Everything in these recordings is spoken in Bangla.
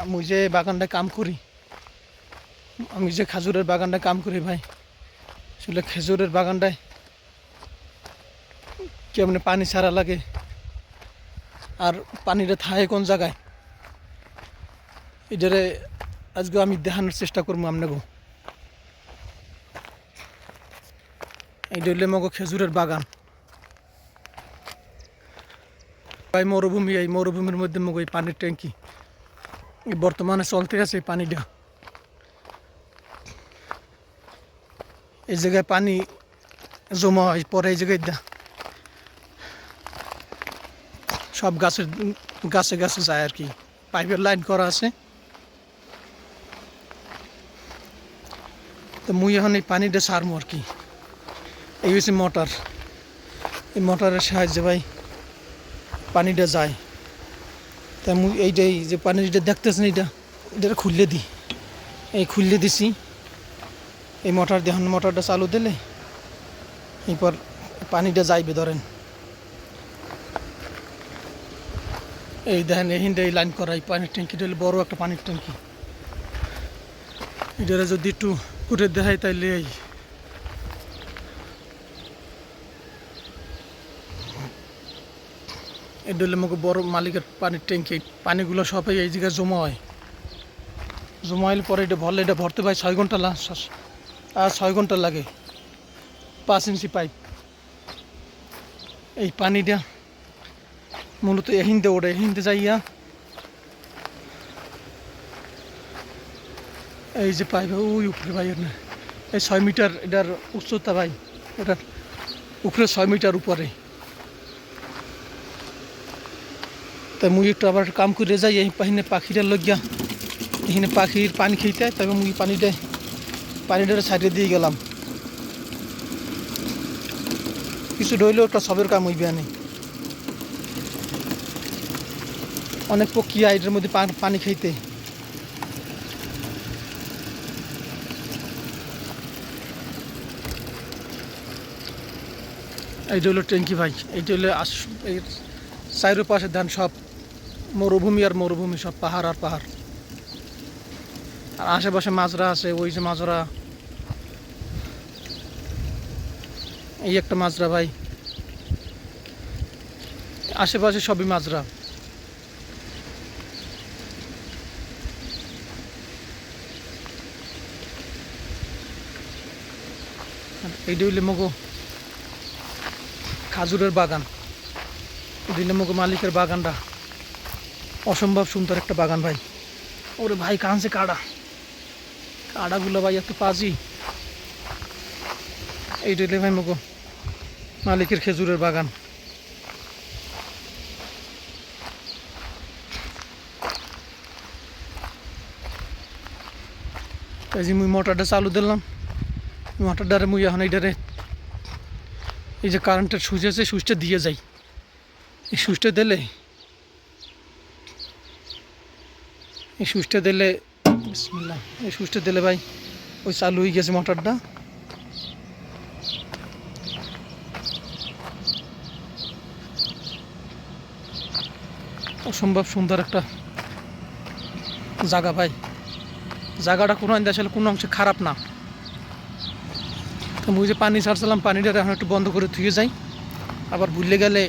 আমি যে বাগানটা কাম করি, আমি যে খেজুরের বাগানটা কাম করি ভাই, আসলে খেজুরের বাগানটায় কেমন পানি ছাড়া লাগে, আর পানিটা থাকে কোন জায়গায়? এটারে আজকে আমি দেখানোর চেষ্টা করব আপনাকে। এইটা হইলে মগো খেজুরের বাগান। ভাই, মরুভূমি, এই মরুভূমির মধ্যে মগো এই পানির ট্যাঙ্কি। বর্তমানে চলতে আছে পানিটা। এই জায়গায় পানি জমা হয়, পরে এই জায়গায় সব গাছের, গাছে গাছে যায় আর কি। পাইপের লাইন করা আছে। তো মুই এখন এই পানিটা সারমু আর কি। এই হচ্ছে মোটর। এই মোটরের সাহায্যে ভাই পানিটা যায়। তা মুই এইটাই যে পানিটা দেখতেছেন এইটা এটা খুললে দিই এই খুললে দিছি। এই মোটর দেখুন, মোটরটা চালু দিলে এরপর পানিটা যাইবে, ধরেন। এই দেখেন এইখানটা এই লাইন করা, এই পানির ট্যাঙ্কিটা হলো বড় একটা পানির ট্যাঙ্কি। এটা যদি একটু উঠে দেখাই তাইলে এই এটা হলে আমাকে বড় মালিকের পানির ট্যাঙ্কি পানিগুলো সবাই এই জায়গায় জমা হয়। জমা হলে পরে এটা ভরলে এটা ভরতে পাই ছয় ঘণ্টা আর ছয় ঘণ্টা লাগে। পাঁচ ইঞ্চি পাইপ। এই পানিটা মূলত এহিনতে ওঠে এহিনতে যাইয়া এই যে পাইপ, ওই উপরে ভাই এই ছয় মিটার এটার উচ্চতা ভাই, এটার উপরে ছয় মিটার উপরে। তাই মুই একটু আবার কাম করে যাই, এই পাহিনে পাখিটা লজ্ঞা এখানে পাখির পানি খেতে তবে মুই পানিটা পানিটা সাইডে দিয়ে গেলাম। কিছু রইলেও একটা সবের কাম হইবে আনি। অনেক প্রক্রিয়া এটার মধ্যে পানি খাইতে। এইটা হলো ট্যাঙ্কি ভাই, এইটা হলো আস এই চাইরো পাশে ধান সব। মরুভূমি আর মরুভূমি সব পাহাড় আর পাহাড়। আর আশেপাশে মাজরা আছে, ওই যে মাজরা। এই একটা মাজরা ভাই। আশেপাশে সবই মাজরা। এইটা হইলে মগো। খাজুরের বাগান। দিলে মগো মালিকের বাগানটা। অসম্ভব সুন্দর একটা বাগান ভাই। ওরে ভাই কাঁচে কাড়া। কাড়াগুলো ভাই, এত পাজি। এই দিলে ভাই মগো মালিকের খেজুরের বাগান। এই যে মুই মোটরটা চালু দিলাম। মোটরটারে মুই এখন এইটারে এই যে কারেন্টের সুইচ আছে, সুইচটা দিয়ে যাই। এই সুইচটা দিলে এই সুইচটা দিলে এই সুইচটা দিলে ভাই, ওই চালু হয়ে গেছে মোটরটা। অসম্ভব সুন্দর একটা জায়গা ভাই। জায়গাটা কোনো অংশে আসলে কোনো অংশে খারাপ না। তো মুই যে পানি ছাড়ছিলাম, পানিটা এখন একটু বন্ধ করে ধুয়ে যাই। আবার ভুলে গেলে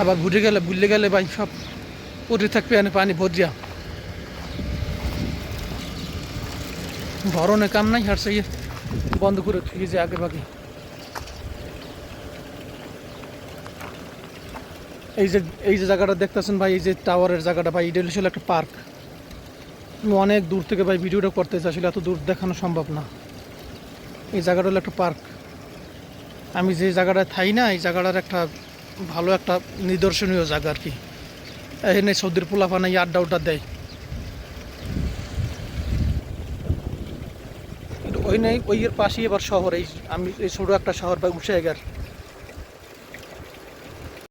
আবার ঘুরে গেলে, ভুলে গেলে ভাই সব পরে থাকবে এনে পানি ভরিয়া। ভরণে কাম নাই হারছে ইয়ে বন্ধ করে ধুয়ে যে আগে ভাগে। এই যে এই যে জায়গাটা দেখতেছেন ভাই, এই যে টাওয়ারের জায়গাটা ভাই, এটা ছিল একটা পার্ক। অনেক দূর থেকে ভাই ভিডিওটা করতে চাই, আসলে এত দূর দেখানো সম্ভব না। এই জায়গাটা হলো একটা পার্ক। আমি যে জায়গাটায় থাই না, এই জায়গাটার একটা ভালো একটা নিদর্শনীয় জায়গা আর কি। এখানে সৌদির পোলা এই আড্ডা উড্ডা দেয়। ওই নেই, ওই এর পাশেই এবার শহর, এই আমি, এই ছোটো একটা শহর বা উঠে গের